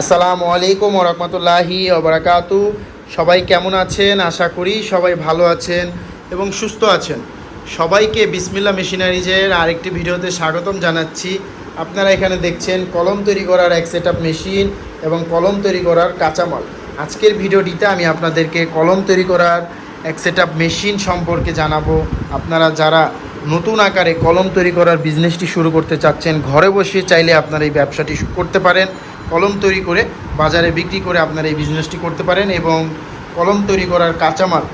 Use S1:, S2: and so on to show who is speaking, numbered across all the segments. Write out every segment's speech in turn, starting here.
S1: আসসালামু আলাইকুম রহমতুল্লাহি ওবরাকাতু সবাই কেমন আছেন? আশা করি সবাই ভালো আছেন এবং সুস্থ আছেন। সবাইকে বিসমিল্লা মেশিনারিজের আরেকটি ভিডিওতে স্বাগতম জানাচ্ছি। আপনারা এখানে দেখছেন কলম তৈরি করার এক সেট মেশিন এবং কলম তৈরি করার কাঁচামাল। আজকের ভিডিওটিতে আমি আপনাদেরকে কলম তৈরি করার এক সেট মেশিন সম্পর্কে জানাব। আপনারা যারা নতুন আকারে কলম তৈরি করার বিজনেসটি শুরু করতে চাচ্ছেন, ঘরে বসে চাইলে আপনারা এই ব্যবসাটি করতে পারেন। কলম তৈরি করে বাজারে বিক্রি করে আপনারা এই বিজনেসটি করতে পারেন এবং কলম তৈরি করার কাঁচামাল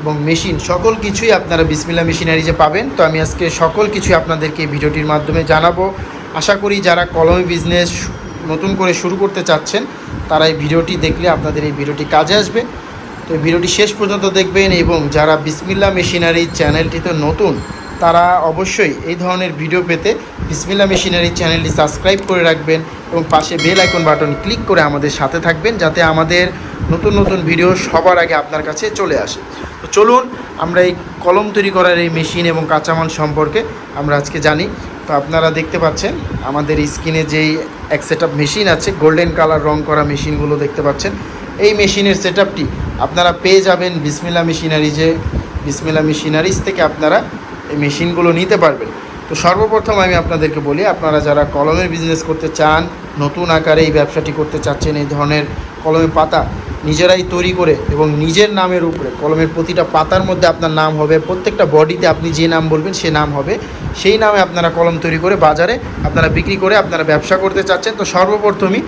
S1: এবং মেশিন সকল কিছুই আপনারা বিসমিল্লা মেশিনারি যে পাবেন। তো আমি আজকে সকল কিছুই আপনাদেরকে ভিডিওটির মাধ্যমে জানাব। আশা করি যারা কলমে বিজনেস নতুন করে শুরু করতে চাচ্ছেন, তারা এই ভিডিওটি দেখলে আপনাদের এই ভিডিওটি কাজে আসবে। তো ভিডিওটি শেষ পর্যন্ত দেখবেন এবং যারা বিসমিল্লা মেশিনারি চ্যানেলটিতে নতুন তারা অবশ্যই এই ধরনের ভিডিও পেতে বিসমিল্লা মেশিনারি চ্যানেলটি সাবস্ক্রাইব করে রাখবেন এবং পাশে বেল আইকন বাটন ক্লিক করে আমাদের সাথে থাকবেন যাতে আমাদের নতুন নতুন ভিডিও সবার আগে আপনার কাছে চলে আসে। তো চলুন, আমরা এই কলম তৈরি করার এই মেশিন এবং কাঁচামাল সম্পর্কে আমরা আজকে জানি। তো আপনারা দেখতে পাচ্ছেন, আমাদের স্ক্রিনে যেই এক সেট মেশিন আছে গোল্ডেন কালার রং করা মেশিনগুলো দেখতে পাচ্ছেন। এই মেশিনের সেট আপনারা পেয়ে যাবেন বিসমিল্লা মেশিনারিজে বিসমিল্লা মেশিনারিজ থেকে আপনারা এই মেশিনগুলো নিতে পারবেন। তো সর্বপ্রথম আমি আপনাদেরকে বলি, আপনারা যারা কলমের বিজনেস করতে চান, নতুন আকারে এই ব্যবসাটি করতে চাচ্ছেন, এই ধরনের কলমের পাতা নিজেরাই তৈরি করে এবং নিজের নামের উপরে কলমের প্রতিটা পাতার মধ্যে আপনার নাম হবে, প্রত্যেকটা বডিতে আপনি যে নাম বলবেন সে নাম হবে, সেই নামে আপনারা কলম তৈরি করে বাজারে আপনারা বিক্রি করে আপনারা ব্যবসা করতে চাচ্ছেন। তো সর্বপ্রথমই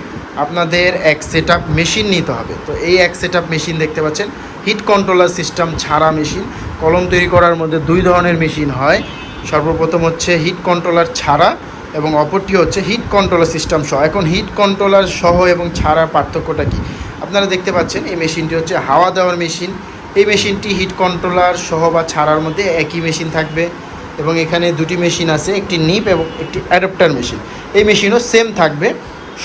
S1: আপনাদের এক সেট মেশিন নিতে হবে। তো এই এক সেট মেশিন দেখতে পাচ্ছেন হিট কন্ট্রোলার সিস্টেম ছাড়া মেশিন কলম তৈরি করার মধ্যে দুই ধরনের মেশিন হয়। সর্বপ্রথম হচ্ছে হিট কন্ট্রোলার ছাড়া এবং অপরটি হচ্ছে হিট কন্ট্রোলার সিস্টেম সহ। এখন হিট কন্ট্রোলার সহ এবং ছাড়া পার্থক্যটা কি? আপনারা দেখতে পাচ্ছেন এই মেশিনটি হচ্ছে হাওয়া দেওয়ার মেশিন। এই মেশিনটি হিট কন্ট্রোলার সহ বা ছাড়ার মধ্যে একই মেশিন থাকবে এবং এখানে দুটি মেশিন আছে, একটি নিপ এবং একটি অ্যাডাপ্টার মেশিন। এই মেশিনও সেম থাকবে।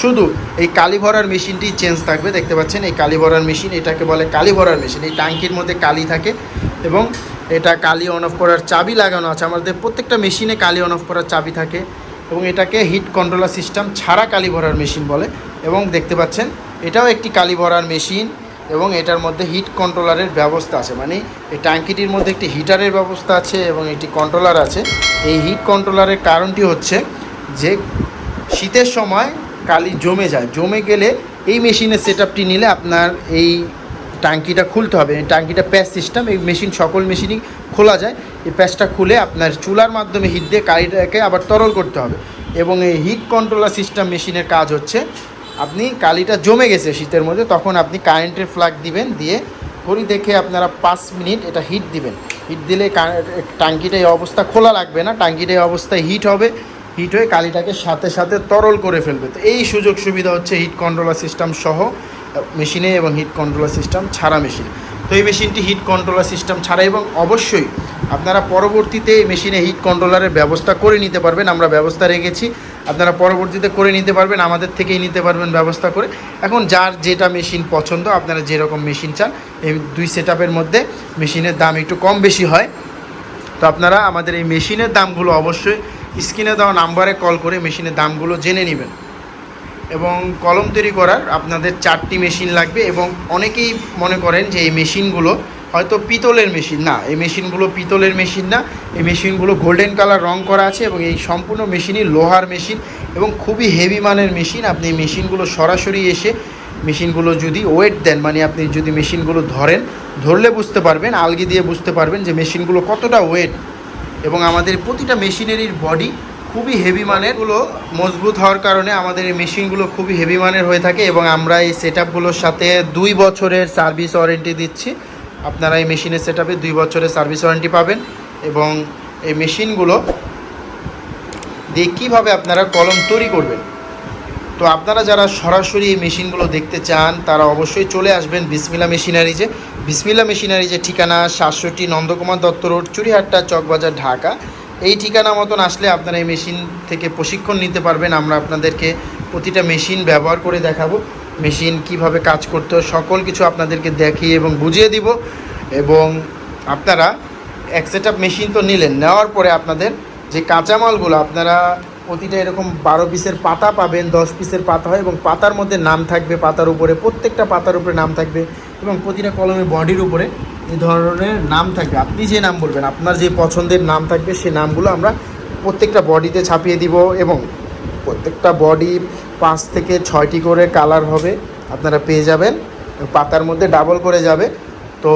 S1: শুধু এই কালি ভরার মেশিনটি চেঞ্জ থাকবে। দেখতে পাচ্ছেন এই কালি ভরার মেশিন, এটাকে বলে কালি ভরার মেশিন। এই ট্যাঙ্কির মধ্যে কালি থাকে। এবং এটা কালি অন অফ করার চাবি লাগানো আছে। আমাদের প্রত্যেকটা মেশিনে কালি অন অফ করার চাবি থাকে এবং এটাকে হিট কন্ট্রোলার সিস্টেম ছাড়া কালি ভরার মেশিন বলে। এবং দেখতে পাচ্ছেন, এটাও একটি কালি ভরার মেশিন এবং এটার মধ্যে হিট কন্ট্রোলারের ব্যবস্থা আছে। মানে এই ট্যাঙ্কিটির মধ্যে একটি হিটারের ব্যবস্থা আছে এবং একটি কন্ট্রোলার আছে। এই হিট কন্ট্রোলারের কারণটি হচ্ছে যে শীতের সময় কালি জমে যায়। জমে গেলে এই মেশিনের সেট নিলে আপনার এই ট্যাঙ্কিটা খুলতে হবে। এই ট্যাঙ্কিটা প্যাচ সিস্টেম, এই মেশিন, সকল মেশিনই খোলা যায়। এই প্যাচটা খুলে আপনার চুলার মাধ্যমে হিট দিয়ে কালিটাকে আবার তরল করতে হবে। এবং এই হিট কন্ট্রোলার সিস্টেম মেশিনের কাজ হচ্ছে, আপনি কালিটা জমে গেছে শীতের মধ্যে, তখন আপনি কারেন্টের ফ্লাগ দিবেন, দিয়ে ঘড়ি দেখে আপনারা পাঁচ মিনিট এটা হিট দিবেন। হিট দিলে টাঙ্কিটা এই অবস্থা খোলা লাগবে না টাঙ্কিটা এই অবস্থায় হিট হবে, হিট হয়ে কালিটাকে সাথে সাথে তরল করে ফেলবে। তো এই সুযোগ সুবিধা হচ্ছে হিট কন্ট্রোলার সিস্টেম সহ মেশিনে এবং হিট কন্ট্রোলার সিস্টেম ছাড়া মেশিন। তো এই মেশিনটি হিট কন্ট্রোলার সিস্টেম ছাড়া এবং অবশ্যই আপনারা পরবর্তীতে এই মেশিনে হিট কন্ট্রোলারের ব্যবস্থা করে নিতে পারবেন, আমরা ব্যবস্থা রেখেছি। আপনারা পরবর্তীতে করে নিতে পারবেন, আমাদের থেকেই নিতে পারবেন ব্যবস্থা করে। এখন যার যেটা মেশিন পছন্দ, আপনারা যেরকম মেশিন চান, এই দুই সেট মধ্যে মেশিনের দাম একটু কম বেশি হয়। তো আপনারা আমাদের এই মেশিনের দামগুলো অবশ্যই স্ক্রিনে দেওয়া নাম্বারে কল করে মেশিনের দামগুলো জেনে নেবেন। এবং কলম তৈরি করার আপনাদের চারটি মেশিন লাগবে এবং অনেকেই মনে করেন যে এই মেশিনগুলো হয়তো পিতলের মেশিন, না, এই মেশিনগুলো পিতলের মেশিন না, এই মেশিনগুলো গোল্ডেন কালার রং করা আছে এবং এই সম্পূর্ণ মেশিনই লোহার মেশিন এবং খুবই হেভি মানের মেশিন। আপনি এই মেশিনগুলো সরাসরি এসে মেশিনগুলো যদি ওয়েট দেন মানে আপনি যদি মেশিনগুলো ধরেন, ধরলে বুঝতে পারবেন, আলগি দিয়ে বুঝতে পারবেন যে মেশিনগুলো কতটা ওয়েট এবং আমাদের প্রতিটা মেশিনারির বডি খুবই হেভি মানের। গুলো মজবুত হওয়ার কারণে আমাদের এই মেশিনগুলো খুবই হেভি মানের হয়ে থাকে এবং আমরা এই সেট সাথে দুই বছরের সার্ভিস ওয়ারেন্টি দিচ্ছি। আপনারা এই মেশিনের সেট দুই বছরের সার্ভিস ওয়ারেন্টি পাবেন এবং এই মেশিনগুলো দিয়ে কীভাবে আপনারা কলম তৈরি করবেন। তো আপনারা যারা সরাসরি এই মেশিনগুলো দেখতে চান, তারা অবশ্যই চলে আসবেন বিসমিলা মেশিনারিজে। বিসমিলা মেশিনারিজে ঠিকানা সাতষট্টি নন্দকুমার দত্ত রোড, চুরিহাট্টা, চকবাজার, ঢাকা। এই ঠিকানা মতন আসলে আপনারা এই মেশিন থেকে প্রশিক্ষণ নিতে পারবেন। আমরা আপনাদেরকে প্রতিটা মেশিন ব্যবহার করে দেখাবো। মেশিন কীভাবে কাজ করতে হয়, সকল কিছু আপনাদেরকে দেখিয়ে এবং বুঝিয়ে দিব। এবং আপনারা এক সেট মেশিন তো নিলেন, নেওয়ার পরে আপনাদের যে কাঁচামালগুলো, আপনারা প্রতিটা এরকম বারো পিসের পাতা পাবেন, দশ পিসের পাতা হয় এবং পাতার মধ্যে নাম থাকবে, পাতার উপরে প্রত্যেকটা পাতার উপরে নাম থাকবে এবং প্রতিটা কলমের বডির উপরে এই ধরনের নাম থাকবে। আপনি যে নাম বলবেন, আপনার যে পছন্দের নাম থাকবে সেই নামগুলো আমরা প্রত্যেকটা বডিতে ছাপিয়ে দিব এবং প্রত্যেকটা বডি পাঁচ থেকে ছয়টি করে কালার হবে, আপনারা পেয়ে যাবেন। পাতার মধ্যে ডাবল করে যাবে। তো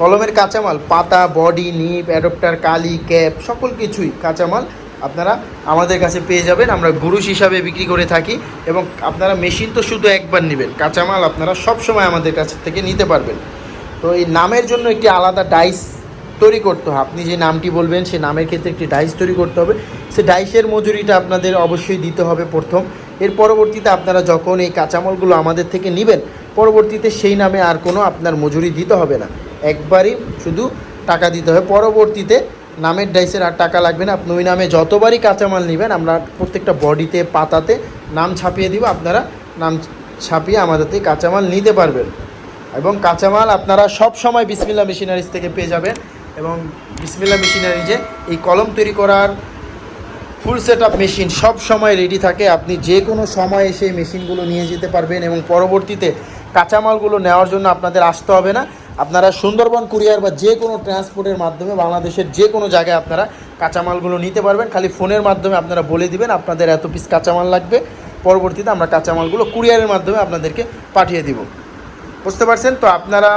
S1: কলমের কাঁচামাল, পাতা, বডি, নিপ, অ্যাডপ্টার, কালি, ক্যাপ, সকল কিছুই কাঁচামাল আপনারা আমাদের কাছে পেয়ে যাবেন। আমরা গুরুশ হিসাবে বিক্রি করে থাকি এবং আপনারা মেশিন তো শুধু একবার নেবেন, কাঁচামাল আপনারা সব সময় আমাদের কাছ থেকে নিতে পারবেন। তো এই নামের জন্য একটি আলাদা ডাইস তৈরি করতে হবে। আপনি যে নামটি বলবেন, সেই নামের ক্ষেত্রে একটি ডাইস তৈরি করতে হবে। সে ডাইসের মজুরিটা আপনাদের অবশ্যই দিতে হবে প্রথম। এর পরবর্তীতে আপনারা যখন এই কাঁচামালগুলো আমাদের থেকে নেবেন, পরবর্তীতে সেই নামে আর কোনো আপনার মজুরি দিতে হবে না। একবারই শুধু টাকা দিতে হবে। পরবর্তীতে নামের ডাইসের আর টাকা লাগবে না। আপনি ওই নামে যতবারই কাঁচামাল নেবেন, আমরা প্রত্যেকটা বডিতে, পাতাতে নাম ছাপিয়ে দিব। আপনারা নাম ছাপিয়ে আমাদের থেকে কাঁচামাল নিতে পারবেন। এবং কাঁচামাল আপনারা সব সময় বিসমিল্লা মেশিনারিজ থেকে পেয়ে যাবেন এবং বিসমিল্লা মেশিনারিজে এই কলম তৈরি করার ফুল সেট আপ মেশিন সব সময় রেডি থাকে। আপনি যে কোনো সময় এসে মেশিনগুলো নিয়ে যেতে পারবেন এবং পরবর্তীতে কাঁচামালগুলো নেওয়ার জন্য আপনাদের আসতে হবে না। আপনারা সুন্দরবন কুরিয়ার বা যে কোনো ট্রান্সপোর্টের মাধ্যমে বাংলাদেশের যে কোনো জায়গায় আপনারা কাঁচামালগুলো নিতে পারবেন। খালি ফোনের মাধ্যমে আপনারা বলে দিবেন আপনাদের এত পিস কাঁচামাল লাগবে। পরবর্তীতে আমরা কাঁচামালগুলো কুরিয়ারের মাধ্যমে আপনাদেরকে পাঠিয়ে দিব। বুঝতে পারছেন? তো আপনারা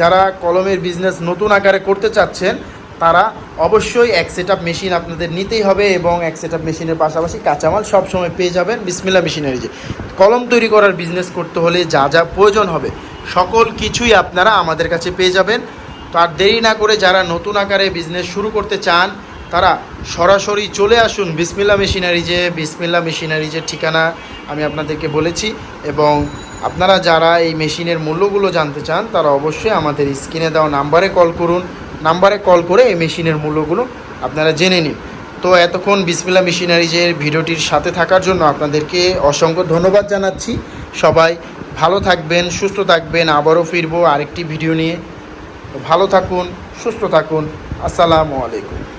S1: যারা কলমের বিজনেস নতুন আকারে করতে চাচ্ছেন, তারা অবশ্যই এক সেট মেশিন আপনাদের নিতেই হবে এবং এক সেট মেশিনের পাশাপাশি কাঁচামাল সবসময় পেয়ে যাবেন বিসমিল্লা মেশিনারি যে কলম তৈরি করার বিজনেস করতে হলে যা যা প্রয়োজন হবে, সকল কিছুই আপনারা আমাদের কাছে পেয়ে যাবেন। তো আর দেরি না করে যারা নতুন আকারে বিজনেস শুরু করতে চান, তারা সরাসরি চলে আসুন বিসমিল্লা মেশিনারিজে বিসমিল্লা মেশিনারিজের ঠিকানা আমি আপনাদেরকে বলেছি এবং আপনারা যারা এই মেশিনের মূল্যগুলো জানতে চান, তারা অবশ্যই আমাদের স্ক্রিনে দেওয়া নাম্বারে কল করুন। নাম্বারে কল করে এই মেশিনের মূল্যগুলো আপনারা জেনে নিন। তো এতক্ষণ বিসমিল্লা মেশিনারিজের ভিডিওটির সাথে থাকার জন্য আপনাদেরকে অসংখ্য ধন্যবাদ জানাচ্ছি। সবাই ভালো থাকবেন, সুস্থ থাকবেন। আবারও ফিরবো আরেকটি ভিডিও নিয়ে। ভালো থাকুন, সুস্থ থাকুন। আসসালামু আলাইকুম।